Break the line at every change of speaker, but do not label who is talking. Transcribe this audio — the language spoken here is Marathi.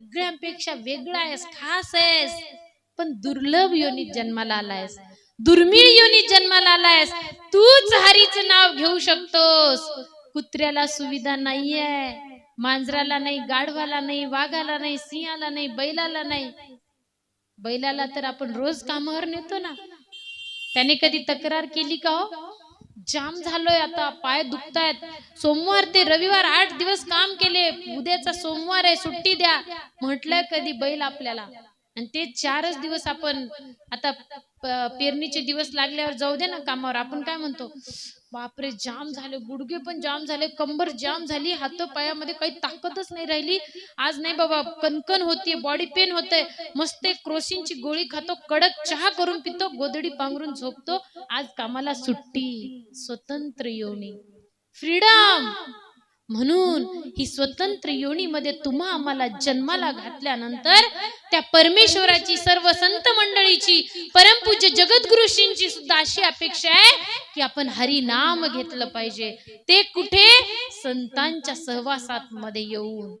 सगळ्यांपेक्षा वेगळा आहेस खास आहेस. पण दुर्लभ योनीत जन्माला आलायस. दुर्मिळ योनीत जन्माला आलायस. तूच हरीच नाव घेऊ शकतोस. कुत्र्याला सुविधा नाहीये. मांजराला नाही गाढवाला नाही वाघाला नाही सिंहाला नाही बैलाला नाही. बैलाला तर आपण रोज कामावर नेतो ना. त्याने कधी तक्रार केली का हो? जाम झालोय आता पाय दुखतायत. सोमवार ते रविवार आठ दिवस काम केले. उद्याचा सोमवार आहे सुट्टी द्या. म्हटलंय कधी बैल आपल्याला. आणि ते चारच दिवस आपण आता पेरणीचे दिवस लागल्यावर जाऊ दे ना कामावर. आपण काय म्हणतो? बापरे जाम झाले. गुडघे पण जाम झाले. कंबर जाम झाली. हात पायामध्ये काही ताकदच नाही राहिली. आज नाही बाबा कणकण होतीये बॉडी पेन होतंय. मस्त क्रोसिनची गोळी खातो कडक चहा करून पितो गोदडी पांघरून झोपतो. आज कामाला सुट्टी. स्वतंत्र योनी. फ्रीडम! म्हणून ही स्वतंत्र योनीमध्ये तुम्हा आम्हाला जन्माला घातल्यानंतर त्या परमेश्वराची सर्व संत मंडळीची परमपूज्य जगद्गुरुशींची सुद्धा अशी अपेक्षा आहे की आपण हरी नाम घेतलं पाहिजे. ते कुठे? संतांच्या सहवासात मध्ये येऊन.